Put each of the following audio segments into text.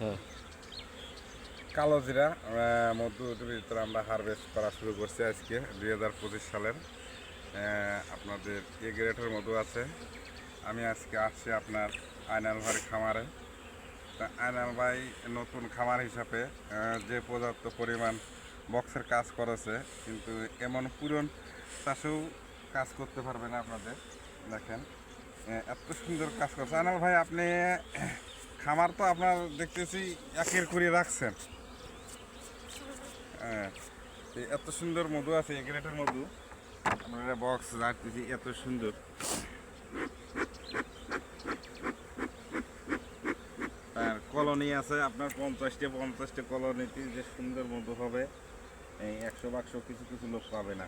হ্যাঁ। কালো জিরা মধুর ভিতরে আমরা হারভেস্ট করা শুরু করছি আজকে দুই হাজার পঁচিশ সালের। আপনাদের এ গ্রেটের মধু আছে। আমি আজকে আসছি আপনার আয়নাল ভাই খামারে। তা আয়নাল ভাই নতুন খামার হিসাবে যে পর্যাপ্ত পরিমাণ বক্সের কাজ করেছে কিন্তু এমন পুরন চাষেও কাজ করতে পারবে না আপনাদের। দেখেন এত সুন্দর কাজ করছে। আয়নাল ভাই আপনি খামার তো আপনার দেখতেছি একের করে রাখছেন। হ্যাঁ এত সুন্দর মধু আছে এই গ্রেটের মধু। আমরা বক্স রাখতেছি এত সুন্দর। আর কলোনি আছে, আপনার পঞ্চাশটা পঞ্চাশটা কলোনিতে যে সুন্দর মধু হবে, এই একশো বাক্সো কিছু কিছু লোক পাবে না।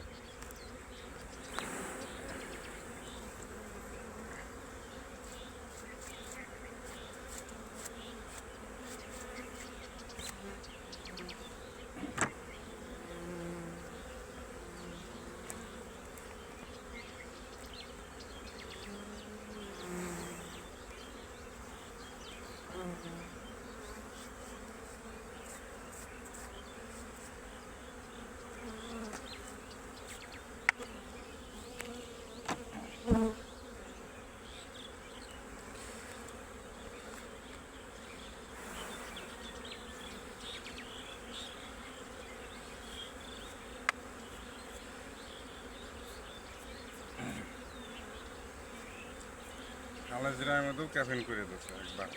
জিরার মধ্যেও ক্যাফেন করে দিচ্ছে একবার।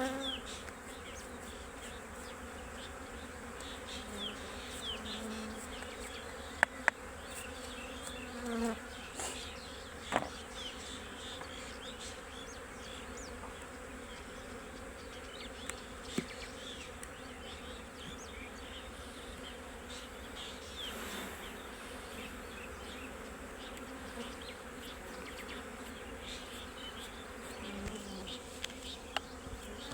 Mm-hmm.